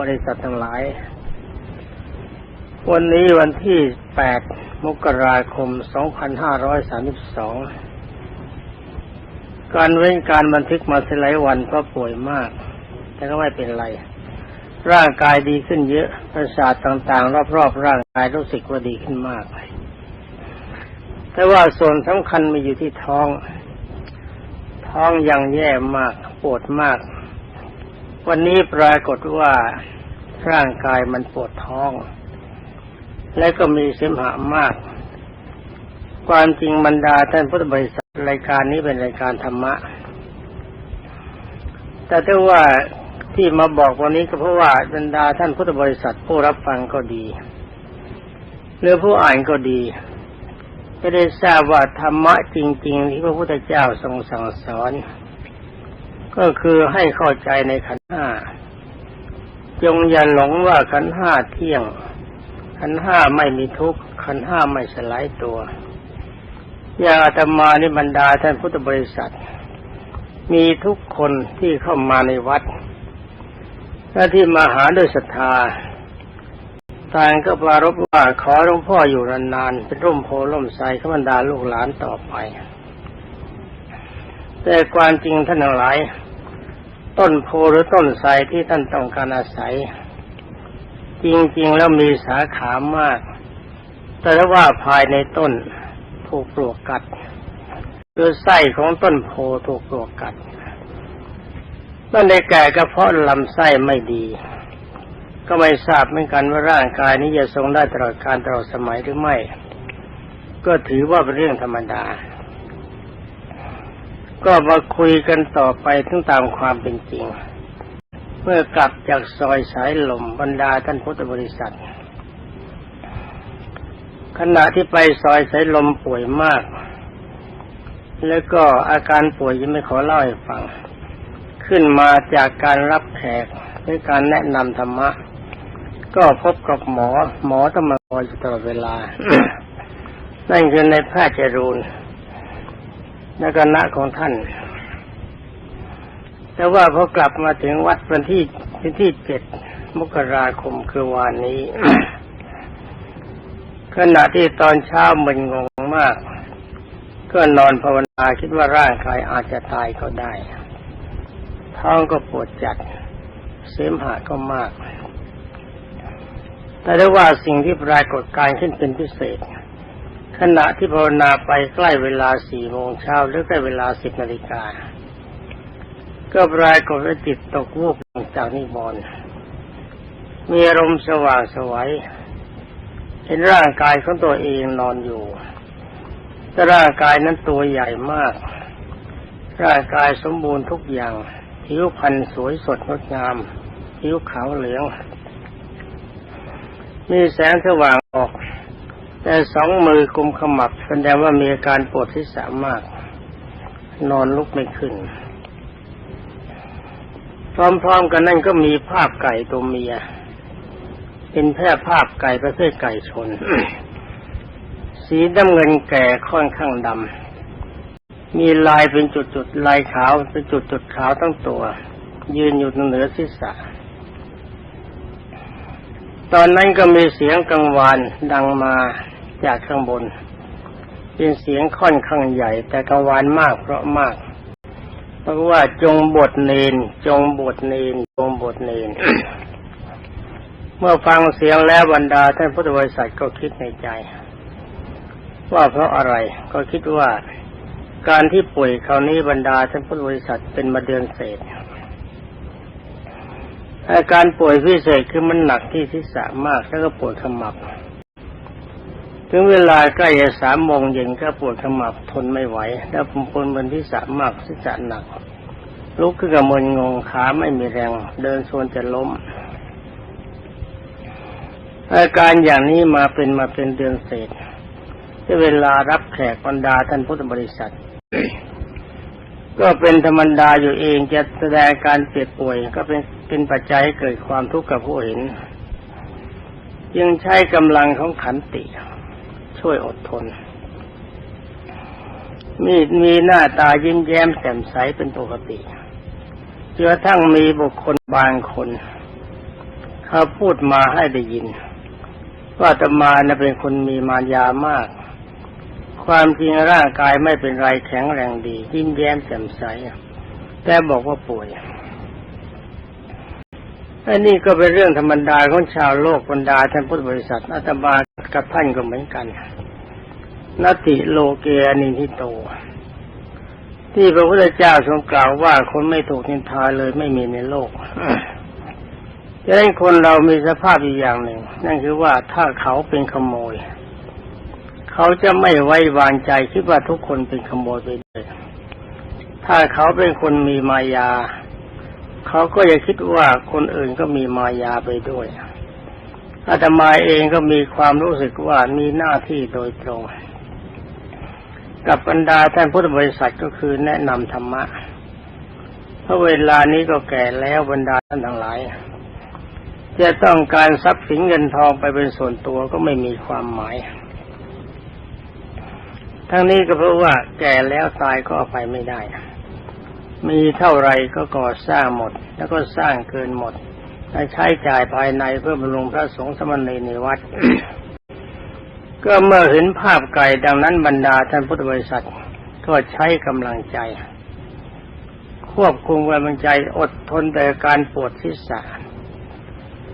บริษัททั้งหลาย วันนี้วันที่ 8 มกราคม 2532 การเว้นการบันทึกมาสลายวันเพราะป่วยมาก แต่ก็ไม่เป็นไร ร่างกายดีขึ้นเยอะประสาทต่างๆ รอบๆ ร่างกายรู้สึกว่าดีขึ้นมาก แต่ว่าส่วนสำคัญมาอยู่ที่ท้อง ท้องยังแย่มาก ปวดมาก วันนี้ปรากฏว่าร่างกายมันปวดท้อง และก็มีเสมหะมาก ความจริงบรรดาท่านพุทธบริษัทรายการนี้เป็นรายการธรรมะ แต่ถ้าว่าที่มาบอกวันนี้ก็เพราะว่าบรรดาท่านพุทธบริษัทผู้รับฟังก็ดีหรือผู้อ่านก็ดีจะได้ทราบว่าธรรมะจริง ๆ ที่พระพุทธเจ้าทรงสั่งสอน ก็คือให้เข้าใจในขันห้าจงอย่าหลงว่าขันห้าเที่ยง ขันห้าไม่มีทุกข์ขันห้าไม่สลายตัวอย่างอาตมานิบรรดาท่านพุทธบริษัท มีทุกคนที่เข้ามาในวัดและที่มาหาด้วยศรัทธาต่างก็ปรารบว่าขอหลวงพ่ออยู่นานๆเป็นร่มโพล่มไทรขบรรดาลูกหลานต่อไป แต่ความจริงท่านหลาย ต้นโพหรือต้นไทรที่ท่านต้องการอาศัย จริงๆแล้วมีสาขามาก แต่ว่าภายในต้นถูกปลวกกัดคือไส้ของต้นโพถูกปลวกกัดนั่นได้แก่กระเพาะลำไส้ไม่ดี ก็ไม่ทราบเหมือนกันว่าร่างกายนี้จะทรงได้ตลอดการตลอดสมัยหรือไม่ ก็ถือว่าเป็นเรื่องธรรมดา ก็มาคุยกันต่อไปถึงตามความเป็นจริง เมื่อกลับจากซอยสายลมบรรดาท่านพุทธบริษัท ขณะที่ไปซอยสายลมป่วยมาก แล้วก็อาการป่วยยังไม่ขอเล่าให้ฟัง ขึ้นมาจากการรับแขกด้วยการแนะนำธรรมะ ก็พบกับหมอ หมอต้องมาคอยตลอดเวลา นั่นคือในแพทย์จรูน และคณะของท่าน แต่ว่าพอกลับมาถึงวัดวันที่วันที่เจ็ดมกราคมคือวานนี้ ขณะที่ตอนเช้ามึนงงมาก ก็นอนภาวนาคิดว่าร่างกายอาจจะตายก็ได้ ท้องก็ปวดจัด เสมหะก็มาก แต่ได้ว่าสิ่งที่ปรากฏการขึ้นเป็นพิเศษ ขณะที่ภาวนาไปใกล้เวลาสี่โมงเช้าหรือใกล้เวลาสิบนาฬิกา ก็ปรายกฏว่าจิตตกวูบลงจากนิบอนมีอารมณ์สว่างสวัยเห็นร่างกายของตัวเองนอนอยู่ แต่ร่างกายนั้นตัวใหญ่มาก ร่างกายสมบูรณ์ทุกอย่าง ผิวพรรณสวยสดงดงาม ผิวขาวเหลือง มีแสงสว่างออก แต่สองมือกุมขมับแสดงว่ามีอาการปวดที่สามารถนอนลุกไม่ขึ้น พร้อมๆกันนั่นก็มีภาพไก่ตัวเมีย เป็นแพร่ภาพไก่ประเภทไก่ชน สีดำเงินแก่ค่อนข้างดำ มีลายเป็นจุดๆ ลายขาวเป็นจุดๆขาวทั้งตัว ยืนอยู่เหนือศีรษะตอนนั้นก็มีเสียงกังวานดังมา จากข้างบน เป็นเสียงค่อนข้างใหญ่ แต่กังวานมากเพราะมาก เพราะว่าจงบทเนน จงบทเนน จงบทเนน เมื่อฟังเสียงแล้วบรรดาท่านพุทธบริษัทก็คิดในใจ ว่าเพราะอะไรก็คิดว่าการที่ป่วยคราวนี้บรรดาท่านพุทธบริษัทเป็นมาเดือนเศษอาการป่วยพิเศษคือมันหนักที่ศีรษะมากแล้วก็ปวดขมับ ถึงเวลาใกล้จะสามโมงเย็นก็ปวดขมับทนไม่ไหว แล้วผมปวดบนที่สะมมากศีรษะหนัก ลุกขึ้นกับมึนงงขาไม่มีแรง เดินชวนจะล้มอาการอย่างนี้มาเป็นมาเป็นเดือนเศษที่เวลารับแขกบรรดาท่านพุทธบริษัท ก็เป็นธรรมดาอยู่เองจะแสดงการเจ็บป่วย ก็เป็นเป็นปัจจัยเกิดความทุกข์กับผู้เห็น ยังใช้กำลังของขันติ ช่วยอดทน มีมีหน้าตายิ้มแย้มแจ่มใสเป็นปกติจนกระทั่งมีบุคคลบางคน เขาพูดมาให้ได้ยิน ว่าตมานะเป็นคนมีมารยามาก ความจริงร่างกายไม่เป็นไรแข็งแรงดี ยิ้มแย้มแจ่มใสแต่บอกว่าป่วยอันนี้ก็เป็นเรื่องธรรมดาของชาวโลกบรรดาท่านพุทธบริษัทอาตมา กับท่านก็เหมือนกันนติโลเกอนินทิโต ที่พระพุทธเจ้าทรงกล่าวว่าคนไม่ถูกนินทาเลยไม่มีในโลกจะให้คนเรามีสภาพอีกอย่างหนึ่ง นั่นคือว่าถ้าเขาเป็นขโมย เขาจะไม่ไว้วางใจคิดว่าทุกคนเป็นขโมยไปด้วยถ้าเขาเป็นคนมีมายา เขาก็จะคิดว่าคนอื่นก็มีมายาไปด้วย อาตมาเองก็มีความรู้สึกว่ามีหน้าที่โดยตรง กับบรรดาท่านพุทธบริษัทก็คือแนะนำธรรมะเพราะเวลานี้ก็แก่แล้วบรรดาท่านทั้งหลาย จะต้องการทรัพย์สินเงินทองไปเป็นส่วนตัวก็ไม่มีความหมาย ทั้งนี้ก็เพราะว่าแก่แล้วตายก็ไปไม่ได้ มีเท่าไรก็ก่อสร้างหมด แล้วก็สร้างเกินหมด และใช้จ่ายภายในเพื่อบำรุงพระสงฆ์สมณีในวัด ก็เมื่อเห็นภาพไก่ดังนั้นบรรดาท่านพุทธบริษัทก็ใช้กำลังใจ ควบคุมกำลังใจอดทนแต่การปวดศีรษะ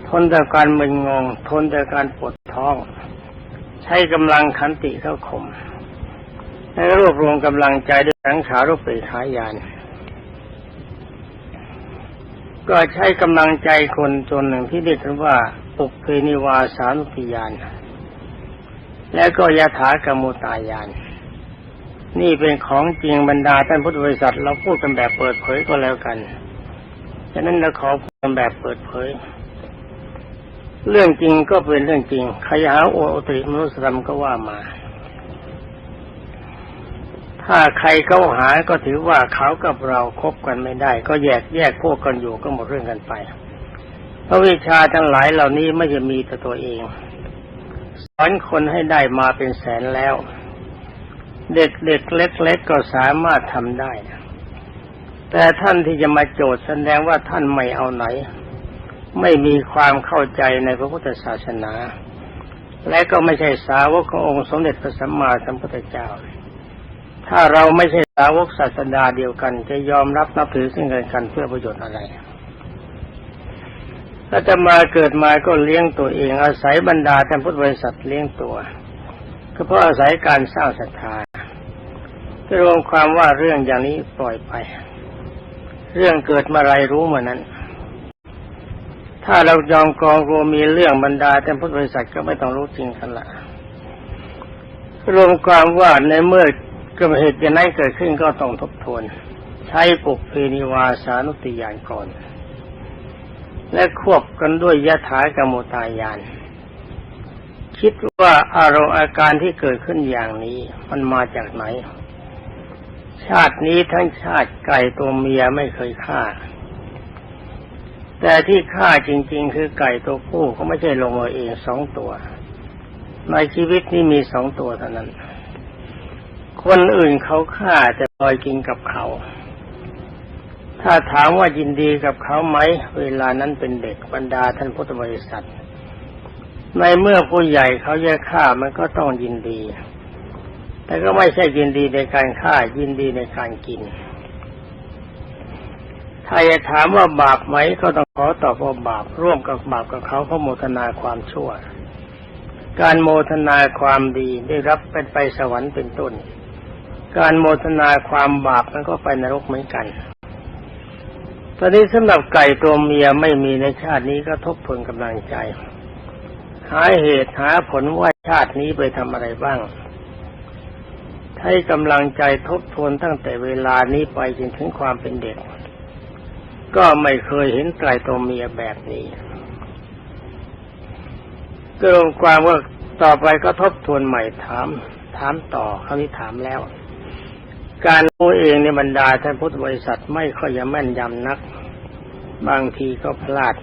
ทนแต่การมึนงง ทนแต่การปวดท้อง ใช้กำลังขันติเข้าข่มและรวบรวมกำลังใจด้วยสังขารุปริขายาน ก็ใช้กำลังใจคนจนหนึ่งที่เรียกกันว่าปุกเพนิวาสานุติยาน และก็ยถากรรมุตายาน นี่เป็นของจริงบรรดาท่านพุทธบริษัท เราพูดกันแบบเปิดเผยก็แล้วกันฉะนั้นเราขอพูดกันแบบเปิดเผย เรื่องจริงก็เป็นเรื่องจริงใครหาโอตริมนุสธรรมก็ว่ามา ถ้าใครเขาหาก็ถือว่าเขากับเราคบกันไม่ได้ ก็แยกแยกพวกกันอยู่ก็หมดเรื่องกันไปเพราะวิชาทั้งหลายเหล่านี้ไม่จะมีแต่ตัวเองสอนคนให้ได้มาเป็นแสนแล้ว เด็กเด็กเล็กๆก็สามารถทำได้ แต่ท่านที่จะมาโจทย์แสดงว่าท่านไม่เอาไหน ไม่มีความเข้าใจในพระพุทธศาสนา และก็ไม่ใช่สาวกขององค์สมเด็จพระสัมมาสัมพุทธเจ้า ถ้าเราไม่ใช่สาวกศาสดาเดียวกัน จะยอมรับนับถือซึ่งกันกันเพื่อประโยชน์อะไรถ้าจะมาเกิดมาก็เลี้ยงตัวเอง อาศัยบรรดาท่านพุทธบริษัทเลี้ยงตัว ก็เพราะอาศัยการสร้างศรัทธาจะรวมความว่าเรื่องอย่างนี้ปล่อยไป เรื่องเกิดมื่อไรรู้เมื่อนั้น ถ้าเรายอมกองรวมมีเรื่องบรรดาท่านพุทธบริษัทก็ไม่ต้องรู้จริงกันละรวมความว่าในเมื่อ กิดเหตุอย่างนั้นเกิดขึ้นก็ต้องทบทวน ใช้ปุกเพนิวาสานุติยานก่อน และควบกันด้วยยะถากรรมตายาน คิดว่าอารมณ์อาการที่เกิดขึ้นอย่างนี้ มันมาจากไหน ชาตินี้ทั้งชาติไก่ตัวเมียไม่เคยฆ่า แต่ที่ฆ่าจริง ๆ คือไก่ตัวผู้เขาไม่ใช่ลงมาเองสองตัว ในชีวิตนี้มีสองตัวเท่านั้น คนอื่นเขาฆ่าแต่ลอยกินกับเขา ถ้าถามว่ายินดีกับเขาไหม เวลานั้นเป็นเด็กบรรดาท่านพุทธบริษัท ในเมื่อผู้ใหญ่เขาแยกฆ่ามันก็ต้องยินดี แต่ก็ไม่ใช่ยินดีในการฆ่ายินดีในการกิน ถ้าจะถามว่าบาปไหมก็ต้องขอตอบว่าบาปร่วมกับบาปกับเขาเพราะโมทนาความชั่วการโมทนาความดีได้รับเป็นไปสวรรค์เป็นต้น การโมทนาความบาปมันก็ไปนรกเหมือนกัน ตอนนี้สำหรับไก่ตัวเมียไม่มีในชาตินี้ก็ทบทวนกำลังใจ หาเหตุหาผลว่าชาตินี้ไปทำอะไรบ้าง ให้กำลังใจทบทวนตั้งแต่เวลานี้ไปจนถึงความเป็นเด็ก ก็ไม่เคยเห็นไก่ตัวเมียแบบนี้ก็รวมความว่าต่อไปก็ทบทวนใหม่ถาม ถามต่อคราวนี้ถามแล้ว การรู้เองในบรรดาท่านพุทธบริษัทไม่ค่อยจะแม่นยำนัก บางทีก็พลาด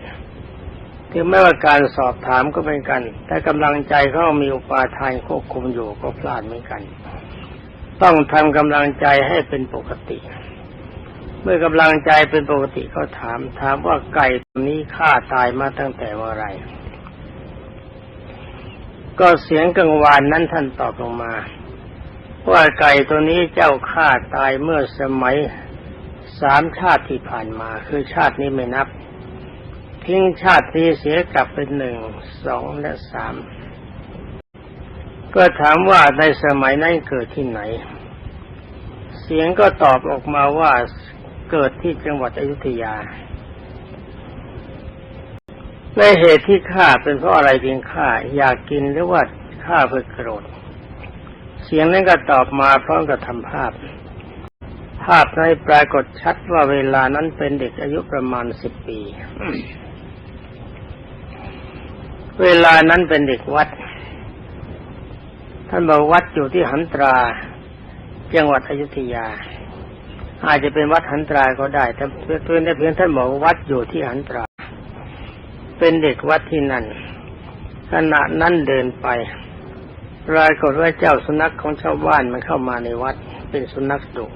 ถึงแม้ว่าการสอบถามก็เป็นกัน แต่กำลังใจเขามีอุปาทานควบคุมอยู่ก็พลาดเหมือนกัน ต้องทำกำลังใจให้เป็นปกติ เมื่อกำลังใจเป็นปกติเขาถาม ถามว่าไก่ตัวนี้ฆ่าตายมาตั้งแต่เมื่อไหรก็เสียงกังวานนั้นท่านตอบลงมา ว่าไก่ตัวนี้เจ้าฆ่าตายเมื่อสมัยสามชาติที่ผ่านมา คือชาตินี้ไม่นับ ทิ้งชาตินี้เสียกลับเป็นหนึ่งสองและสามก็ถามว่าในสมัยนั้นเกิดที่ไหน เสียงก็ตอบออกมาว่าเกิดที่จังหวัดอยุธยาในเหตุที่ฆ่าเป็นเพราะอะไรจึงฆ่าอยากกินหรือว่าฆ่าเพื่อโกรธ เสียงนั้นก็ตอบมาพร้อมกับทำภาพ ภาพในปรากฏชัดว่าเวลานั้นเป็นเด็กอายุประมาณสิบปี เวลานั้นเป็นเด็กวัด ท่านบอกวัดอยู่ที่หันตรา จังหวัดอยุธยา อาจจะเป็นวัดหันตราก็ได้ แต่เพียงแต่เพียงท่านบอกวัดอยู่ที่หันตรา เป็นเด็กวัดที่นั่นขณะนั้นเดินไป ปรากฏว่าเจ้าสุนัขของชาวบ้านมันเข้ามาในวัด เป็นสุนัขดุ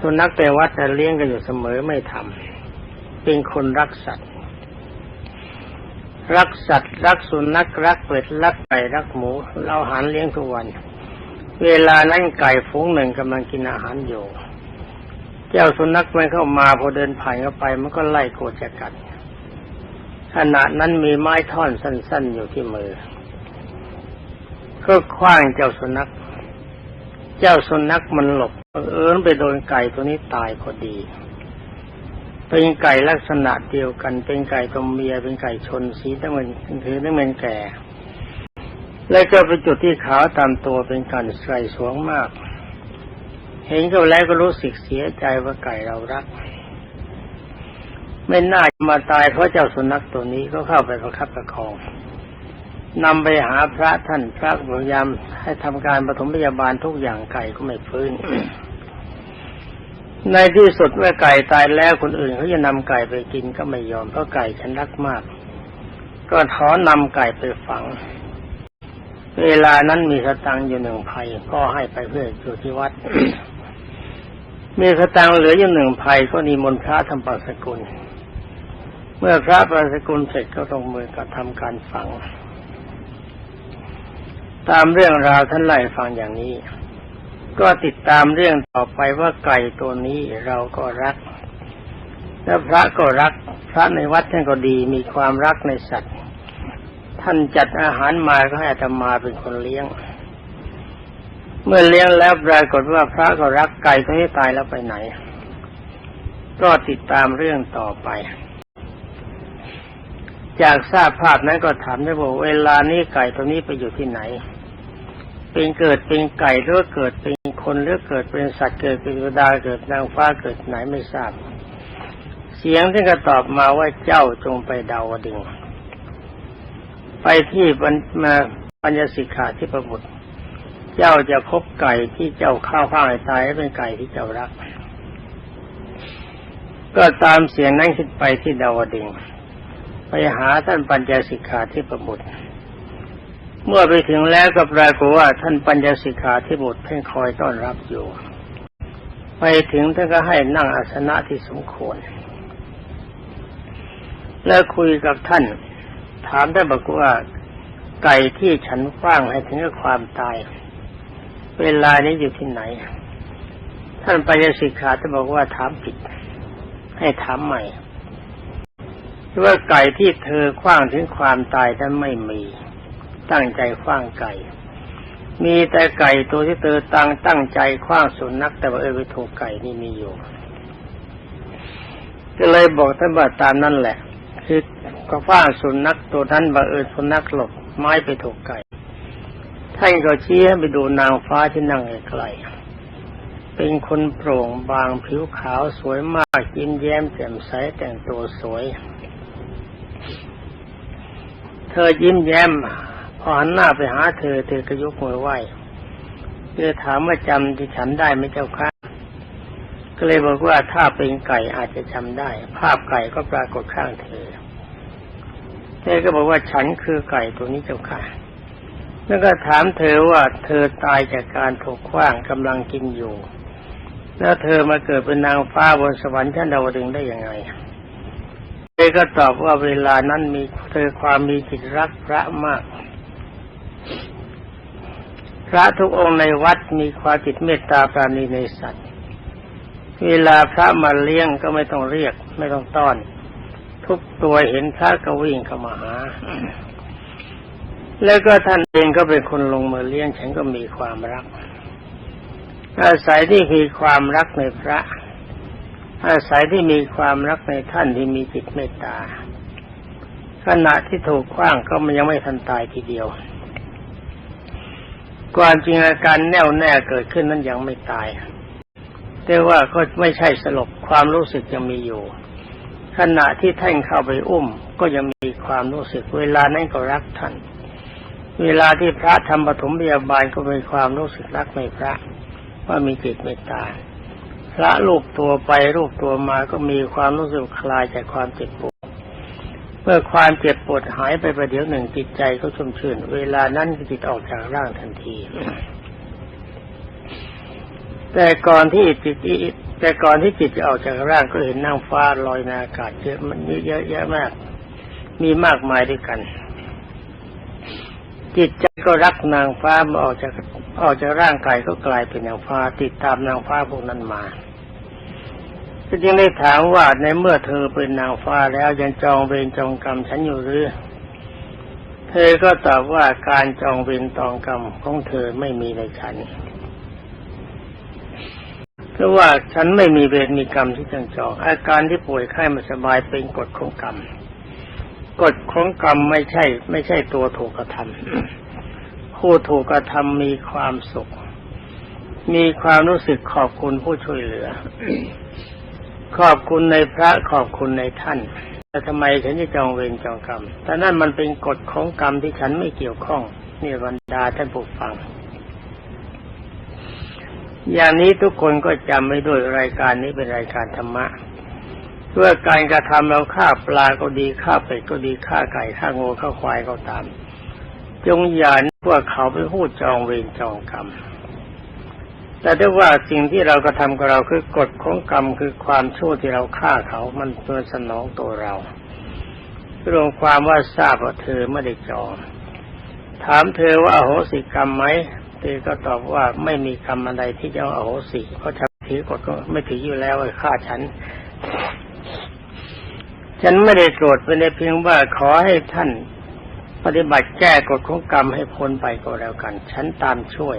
สุนัขแต่วัดแต่เลี้ยงกันอยู่เสมอไม่ทำเป็นคนรักสัตว์ รักสัตว์รักสุนัขรักเป็ดรักไก่รักหมู เราหารเลี้ยงทุกวัน เวลานั้นไก่ฝูงหนึ่งกำลังกินอาหารอยู่ เจ้าสุนัขมันเข้ามาพอเดินผ่านเข้าไป มันก็ไล่โกรธจะกัดขณะนั้นมีไม้ท่อนสั้น ๆ อยู่ที่มือ ก็คว้างเจ้าสุนัข เจ้าสุนัขมันหลบบังเอิญไปโดนไก่ตัวนี้ตายพอดี เป็นไก่ลักษณะเดียวกัน เป็นไก่ตัวเมีย เป็นไก่ชนสีน้ำเงินคือน้ำเงินแก่ แล้วก็เป็นจุดที่ขาวตามตัวเป็นกันใส่สวงมาก เห็นเขาแล้วก็รู้สึกเสียใจว่าไก่เรารัก ไม่น่ามาตายเพราะเจ้าสุนัขตัวนี้ก็เข้าไปประคับประคอง นำไปหาพระท่านพระพยายามให้ทำการปฐมพยาบาลทุกอย่างไก่ก็ไม่ฟื้น ในที่สุดเมื่อไก่ตายแล้วคนอื่นเขาจะนำไก่ไปกินก็ไม่ยอมเพราะไก่ฉันรักมาก ก็ขอนำไก่ไปฝัง เวลานั้นมีสตังอยู่หนึ่งภัยก็ให้ไปเพื่ออยู่ที่วัด มีสตังเหลืออยู่หนึ่งภัยก็นิมนต์พระทำปัสกุล เมื่อพระปัสสกุลเสร็จก็ลงมือกับทำการฝัง ตามเรื่องราวท่านไล่ฟังอย่างนี้ ก็ติดตามเรื่องต่อไปว่าไก่ตัวนี้เราก็รัก และพระก็รัก พระในวัดท่านก็ดีมีความรักในสัตว์ ท่านจัดอาหารมาก็ให้อาตมาเป็นคนเลี้ยง เมื่อเลี้ยงแล้วปรากฏว่าพระก็รักไก่ตัวนี้ตายแล้วไปไหน ก็ติดตามเรื่องต่อไป จากทราบภาพนั้นก็ถามได้บอกเวลานี้ไก่ตัวนี้ไปอยู่ที่ไหน เป็นเกิดเป็นไก่หรือเกิดเป็นคนหรือเกิดเป็นสัตว์เกิดเป็นเทวดาเกิดนางฟ้าเกิดไหนไม่ทราบ เสียงที่ก็ตอบมาว่าเจ้าจงไปดาวดึงไปที่ปัญมาปัญญสิกขาที่ประบุตร เจ้าจะพบไก่ที่เจ้าข้าวข้าวให้ตายเป็นไก่ที่เจ้ารัก ก็ตามเสียงนั้นขึ้นไปที่ดาวดึง ไปหาท่านปัญญสิกขาที่ประบุตรเมื่อไปถึงแล้วก็ปรากฏว่าท่านปัญญสิกขาที่บุตรเพ่งคอยต้อนรับอยู่ ไปถึงท่านก็ให้นั่งอาสนะที่สมควร แล้วคุยกับท่าน ถามท่านบอกว่าไก่ที่ฉันฟ้างให้ถึงกับความตาย เวลานี้อยู่ที่ไหน ท่านปัญญสิกขาท่านบอกว่าถามผิด ให้ถามใหม่ ว่าไก่ที่เธอคว้างถึงความตายนั้นไม่มี ตั้งใจคว้างไก่ มีแต่ไก่ตัวที่เธอตั้งตั้งใจคว้างสุนัขแต่ว่าเออไปถูกไก่นี่มีอยู่ ก็เลยบอกท่านว่าตามนั่นแหละ คือก็คว้างสุนัขตัวนั้นบังเอิญสุนัขหลบไม้ไปถูกไก่ท่านก็ชี้ให้ไปดูนางฟ้าที่นั่งไกลๆเป็นคนโปร่งบางผิวขาวสวยมากยิ้มแย้มแจ่มใสแต่งตัวสวย เธอยิ้มแย้มพอหันหน้าไปหาเธอ เธอก็ยกมือไหว้เธอถามว่าจำที่ฉันได้ไหมเจ้าค่ะก็เลยบอกว่าถ้าเป็นไก่อาจจะจำได้ ภาพไก่ก็ปรากฏข้างเธอ เธอก็บอกว่าฉันคือไก่ตัวนี้เจ้าค่ะแล้วก็ถามเธอว่าเธอตายจากการถูกขว้างกำลังกินอยู่ แล้วเธอมาเกิดเป็นนางฟ้าบนสวรรค์ชั้นดาวดึงได้ยังไง ธอก็ตอบว่าเวลานั้นมีเธอความมีจิตรักพระมาก พระทุกองค์ในวัดมีความจิตเมตตาปราณีในสัตว์ เวลาพระมาเลี้ยงก็ไม่ต้องเรียก ไม่ต้องต้อน ทุกตัวเห็นพระก็วิ่งเข้ามาหา แล้วก็ท่านเองก็เป็นคนลงมือเลี้ยงฉันก็มีความรัก อาศัยที่มีความรักในพระ อาศัยที่มีความรักในท่านที่มีจิตเมตตา ขณะที่ถูกขว้างก็มันยังไม่ทันตายทีเดียวความจริงอาการแน่วแน่เกิดขึ้นนั้นยังไม่ตาย แต่ว่าก็ไม่ใช่สลบความรู้สึกยังมีอยู่ ขณะที่ท่านเข้าไปอุ้มก็ยังมีความรู้สึก เวลานั้นก็รักท่าน เวลาที่พระทำปฐมพยาบาลก็มีความรู้สึกรักในพระ ว่ามีจิตเมตตา พระรูปตัวไปรูปตัวมาก็มีความรู้สึกคลายจากความเจ็บปวดเมื่อความเจ็บปวดหายไปประเดี๋ยวหนึ่งจิตใจก็ชุ่มชื่น เวลานั้นจิตออกจากร่างทันที แต่ก่อนที่จิตแต่ก่อนที่จิตจะออกจากร่างก็เห็นนางฟ้าลอยในอากาศเยอะมันเยอะแยะมาก มีมากมายด้วยกัน จิตใจก็รักนางฟ้ามาออกจาก ออกจากร่างกายก็กลายเป็นนางฟ้าติดตามนางฟ้าพวกนั้นมาก็จึงได้ถามว่าในเมื่อเธอเป็นนางฟ้าแล้วยังจองเวรจองกรรมฉันอยู่หรือ เธอก็ตอบว่าการจองเวรจองกรรมของเธอไม่มีในฉันเพราะว่าฉันไม่มีเวรมีกรรมที่จังจอง อาการที่ป่วยไข้ไม่สบายเป็นกฎของกรรมกฎของกรรมไม่ใช่ ไม่ใช่ตัวถูกกระทำ ผู้ถูกกระทำมีความสุข มีความรู้สึกขอบคุณผู้ช่วยเหลือ ขอบคุณในพระขอบคุณในท่านแต่ทำไมฉันจะจองเวรจองกรรมแต่นั่นมันเป็นกฎของกรรมที่ฉันไม่เกี่ยวข้องนี่บรรดาท่านผู้ฟัง อย่างนี้ทุกคนก็จำไว้ด้วยรายการนี้เป็นรายการธรรมะเพื่อการกระทำเราฆ่าปลาก็ดีฆ่าเป็ดก็ดีฆ่าไก่ฆ่างูฆ่าควายก็ตาม จงอย่าพวกเขาไปพูดจองเวรจองกรรม แต่ถ้ว่าสิ่งที่เรากระทำกับเราคือกฎของกรรมคือความชั่วที่เราฆ่าเขามันตัวสนองตัวเรารวมความว่าทราบว่าเธอไม่ได้จอง ถามเธอว่าอโหสิกรรมไหมเธอก็ตอบว่าไม่มีกรรมอะไรที่จะอโหสิเพราะฉันถือกฎก็ไม่ถืออยู่แล้วไอ้ฆ่าฉัน ฉันไม่ได้โกรธเป็นเพียงว่าขอให้ท่าน ปฏิบัติแก้กฎของกรรมให้พ้นไปก็แล้วกัน ฉันตามช่วย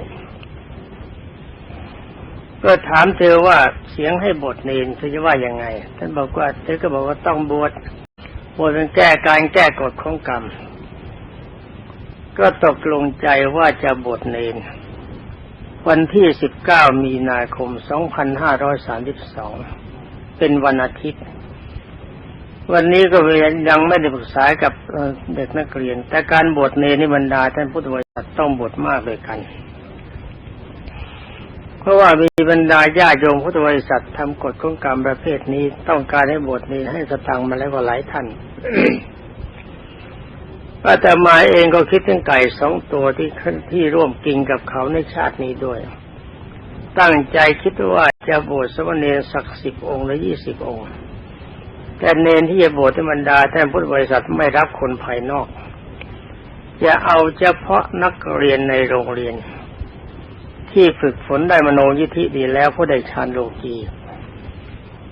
ก็ถามเธอว่าเสียงให้บทเนนเธอจะว่ายังไง ท่านบอกว่าเธอก็บอกว่าต้องบวชบวชเป็นแก้การแก้กฎของกรรม ก็ตกลงใจว่าจะบวชเนน วันที่19มีนาคม2532เป็นวันอาทิตย์ วันนี้ก็ยังไม่ได้ปรึกษากับเด็กนักเรียน แต่การบวชเนนิบรรดาท่านพุทธบริษัทต้องบวชมากเลยกัน เพราะว่ามีบรรดาญาโยมพุทธบริษัททำกฎของกรรมประเภทนี้ต้องการให้บวชเนให้สตังมาแล้วก็หลายท่านอาตมาเองก็คิดถึงไก่สองตัวที่ที่ร่วมกินกับเขาในชาตินี้ด้วย ตั้งใจคิดว่าจะบวชสมณเณรสักสิบองค์หรือยี่สิบองค์ แต่เนนที่จะบวชธรรมดาท่านพุทธบริษัทไม่รับคนภายนอก จะเอาเฉพาะนักเรียนในโรงเรียน ที่ฝึกฝนได้มโนยิธิดีแล้วผู้ได้ฌานโลกี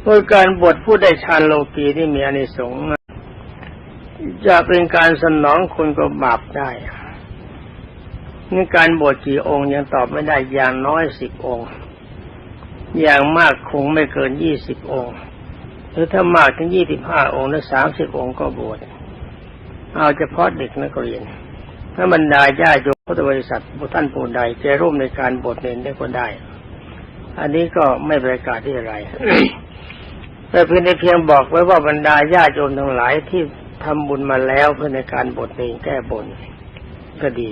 โดยการบวชผู้ได้ฌานโลกีนี่มีอนิสงส์จะเป็นการสนองคุณก็บาปได้นี่การบวชกี่องค์ยังตอบไม่ได้อย่างน้อยสิบองค์ อย่างมากคงไม่เกินยี่สิบองค์ หรือถ้ามากถึงยี่สิบห้าองค์หรือสามสิบองค์ก็บวชเอาเฉพาะเด็กนักเรียน ถ้าบรรดาญาโยมพุทธบริษัทบุท่านผู้ใดจะร่วมในการบวชเนรได้ก็ได้ อันนี้ก็ไม่ประกาศที่อะไร แต่เพียงในเพียงบอกไว้ว่าบรรดาญาโยมทั้งหลายที่ทำบุญมาแล้วเพื่อในการบทเนรแก้บนก็ดี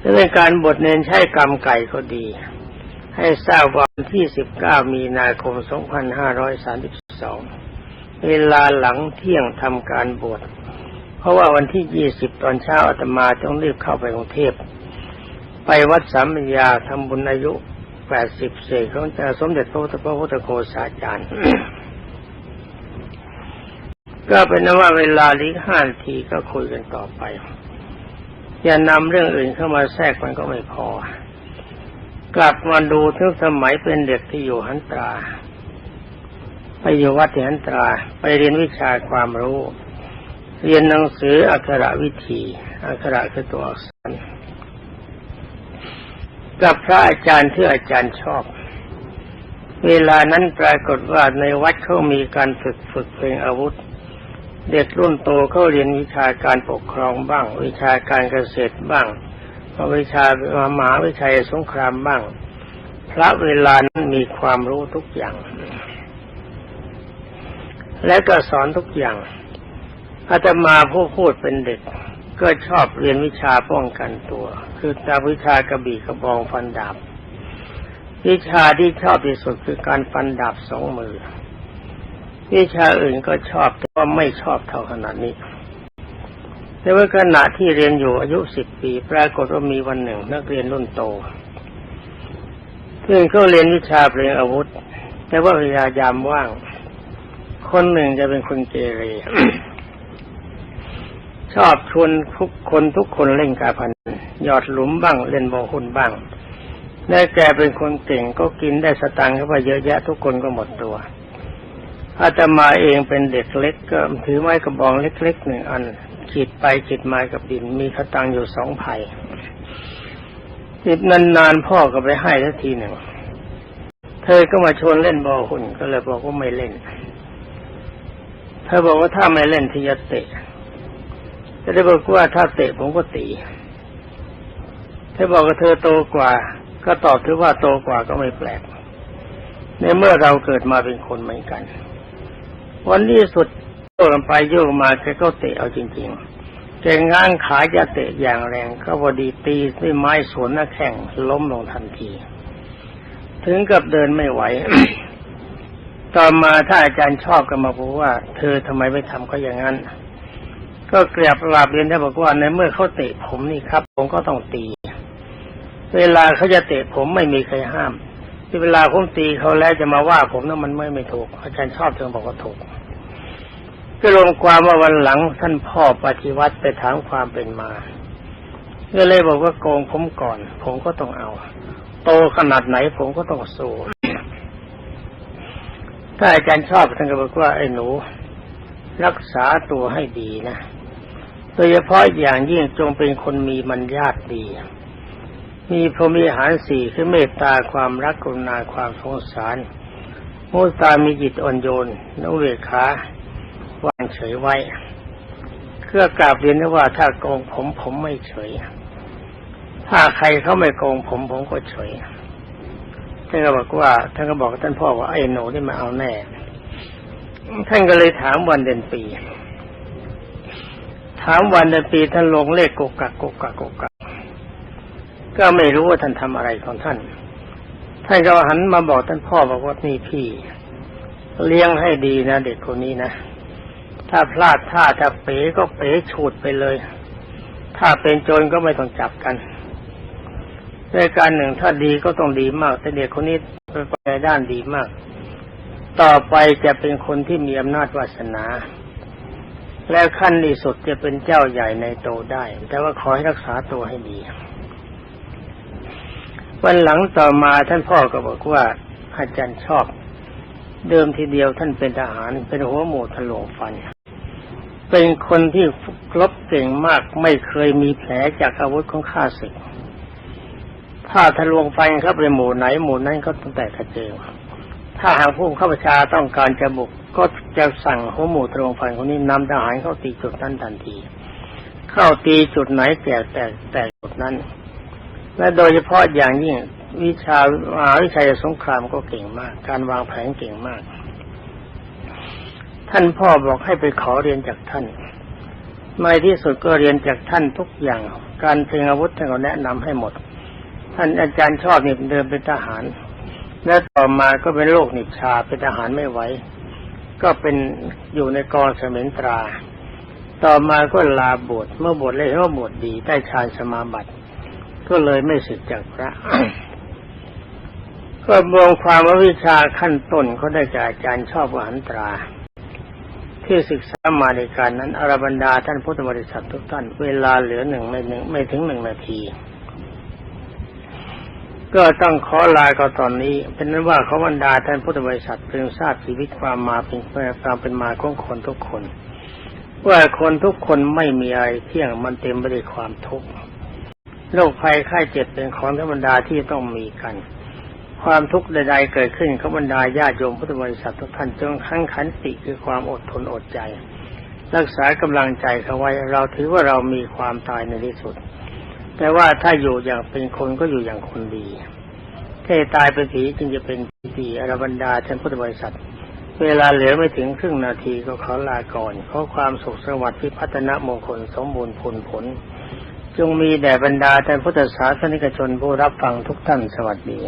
ถ้าในการบทเนรใช้กรรมไก่ก็ดี ให้ทราบวันที่ 19 มีนาคม 2532 เวลาหลังเที่ยงทำการบวช เพราะว่าวันที่ 20 ตอนเช้าอาตมาต้องรีบเข้าไปกรุงเทพ ไปวัดสามัญญาทำบุญอายุแปดสิบเศษของเจ้าสมเด็จพระพุทธพระพุทธโฆษาจารย์ ก็เป็นนว่าเวลาลิห้านาทีก็คุยกันต่อไป อย่านำเรื่องอื่นเข้ามาแทรกมันก็ไม่พอ กลับมาดูถึงสมัยเป็นเด็กที่อยู่หันตรา ไปอยู่วัดที่หันตรา ไปเรียนวิชาความรู้ เรียนหนังสืออักขระวิธีอักขระคือตัวอักษรกับพระอาจารย์ที่อาจารย์ชอบ เวลานั้นปรากฏว่าในวัดเขามีการฝึกฝึกเพลงอาวุธ เด็กรุ่นโตเขาเรียนวิชาการปกครองบ้าง วิชาการเกษตรบ้าง วิชาหมหาวิชัยสงครามบ้าง พระเวลานั้นมีความรู้ทุกอย่าง และก็สอนทุกอย่างอาตมาผู้พูดเป็นเด็ก ก็ชอบเรียนวิชาป้องกันตัว คือตาวิชากระบี่กระบองฟันดาบ วิชาที่ชอบที่สุดคือการฟันดาบสองมือ วิชาอื่นก็ชอบแต่ว่าไม่ชอบเท่าขนาดนี้ แต่ว่าขณะที่เรียนอยู่อายุสิบปี ปรากฏว่ามีวันหนึ่ง นักเรียนรุ่นโตซึ่งเขาเรียนวิชาเพลงอาวุธ แต่ว่าเวลายามว่าง คนหนึ่งจะเป็นคนเกเรชอบชวนทุกคนทุกคนเล่นการพนันหยอดหลุมบ้าง เล่นบอลหุ้นบ้างได้แกเป็นคนเก่งก็กินได้สตังค์เข้าไปเยอะแยะทุกคนก็หมดตัวอาตมาเองเป็นเด็กเล็กก็ถือไม้กระบองเล็กๆหนึ่งอัน ขีดไปขีดมากับดิน มีขตังอยู่สองไผ่จิบนานๆพ่อก็ไปให้ทักทีหนึ่ง เธอก็มาชวนเล่นบอลหุ่นก็เลยบอกว่าไม่เล่น เธอบอกว่าถ้าไม่เล่นที่จะเตะจะได้บอกว่าถ้าเตะผมก็ตี เธอบอกว่าเธอโตกว่า ก็ตอบถือว่าโตกว่าก็ไม่แปลก ในเมื่อเราเกิดมาเป็นคนเหมือนกัน วันที่สุด โยกไปโยกมาแกก็เตะเอาจริง ๆ แกง้างขาจะเตะอย่างแรง ก็พอดีตีด้วยไม้สวนหน้าแข้งล้มลงทันที ถึงกับเดินไม่ไหว ต่อมาถ้าอาจารย์ชอบก็มาบอกว่า เธอทำไมไม่ทำก็อย่างนั้น ก็เกลียบกราบเรียนได้บอกว่าในเมื่อเขาเตะผมนี่ครับ ผมก็ต้องตี เวลาเขาจะเตะผมไม่มีใครห้ามที่เวลาผมตีเขาแล้วจะมาว่าผมนั้นมันไม่ไม่ถูก อาจารย์ชอบเธอบอกว่าถูก ก็รวมความว่าวันหลังท่านพ่อปฏิวัติไปถามความเป็นมาก็เลยบอกว่าโกงผมก่อน ผมก็ต้องเอา โตขนาดไหนผมก็ต้องสู้ถ้าอาจารย์ชอบท่านก็บอกว่าไอ้หนู รักษาตัวให้ดีนะโดยเฉพาะอย่างยิ่งจงเป็นคนมีมัญญาตดี มีพรมีหารสี่คือเมตตาความรักกรุณาความสงสารมุตามีจิตอ่อนโยนนุเวขา เฉยไว้เพื่อกราบเรียนว่าถ้าโกงผมผมไม่เฉย ถ้าใครเขาไม่โกงผมผมก็เฉยท่านก็บอกว่าท่านก็บอกท่านพ่อว่าไอ้หนูนี่มาเอาแน่ ท่านก็เลยถามวันเดือนปี ถามวันเดือนปีท่านลงเลขกกักกกักกกักก็ไม่รู้ว่าท่านทำอะไรของท่าน ท่านก็หันมาบอกท่านพ่อบอกว่านี่พี่ เลี้ยงให้ดีนะเด็กคนนี้นะ ถ้าพลาดท่าถ้าเป๋ก็เป๋ฉูดไปเลย ถ้าเป็นโจรก็ไม่ต้องจับกันรายการหนึ่งถ้าดีก็ต้องดีมาก แต่เด็กคนนี้ไปในด้านดีมาก ต่อไปจะเป็นคนที่มีอำนาจวาสนา และขั้นที่สุดจะเป็นเจ้าใหญ่ในโตได้ แต่ว่าขอให้รักษาตัวให้ดี วันหลังต่อมาท่านพ่อก็บอกว่าอาจารย์ชอบ เดิมทีเดียวท่านเป็นทหารเป็นหัวหมูทะลวงฟัน เป็นคนที่ลบเก่งมากไม่เคยมีแผลจากอาวุธของข้าศึกถ้าทะลวงฟันเข้าไปหมู่ไหนหมู่นั้นก็ต้องแตกกระเจิงถ้าหากผู้ข้าราชาต้องการจะบุกก็จะสั่งหัวหมู่ทะลวงฟันคนนี้นำทหารเข้าตีจุดนั้นทันที เข้าตีจุดไหนแตกแตกแตกจุดนั้น และโดยเฉพาะอย่างยิ่งวิชามหาวิชัยสงครามก็เก่งมาก การวางแผนเก่งมาก ท่านพ่อบอกให้ไปขอเรียนจากท่านในที่สุดก็เรียนจากท่านทุกอย่าง การเพลงอาวุธท่านก็แนะนำให้หมด ท่านอาจารย์ชอบนี่เดินเป็นทหาร และต่อมาก็เป็นโรคหนิบชาเป็นทหารไม่ไหว ก็เป็นอยู่ในกองเสมินตรา ต่อมาก็ลาบวชเมื่อบวชเลยว่าบวชดีได้ฌานสมาบัติ ก็เลยไม่สึกจากพระ ก็รวมความว่าวิชาขั้นต้นเขาได้จากอาจารย์ชอบวหันตรา ที่ศึกษามาในการนั้นอรบรรดาท่านพุทธบริษัททุกท่าน เวลาเหลือหนึ่งไม่หนึ่งไม่ถึงหนึ่งนาที ก็ต้องขอลาก็ตอนนี้ เป็นนั้นว่าเขาบรรดาท่านพุทธบริษัทเพียงทราบชีวิตความมาเป็นความเป็นมาของคนทุกคน ว่าคนทุกคนไม่มีอะไรเที่ยงมันเต็มไปด้วยความทุกข์โรคภัยไข้เจ็บเป็นของธรรมดาที่ต้องมีกัน ความทุกข์ใดๆเกิดขึ้นเขาบรรดาญาติโยมพุทธบริษัททุกท่านจงขังขันติคือความอดทนอดใจ รักษากำลังใจเขาไว้เราถือว่าเรามีความตายในที่สุด แต่ว่าถ้าอยู่อย่างเป็นคนก็อยู่อย่างคนดีถ้าตายเป็นผีจึงจะเป็นผีอรบรรดาท่านพุทธบริษัท เวลาเหลือไม่ถึงครึ่งนาทีก็ขอลาก่อนขอความสุขสวัสดิ์พิพัฒนมงคลสมบูรณ์ผลผล จงมีแด่บรรดาท่านพุทธศาสนิกชนผู้รับฟังทุกท่านสวัสดี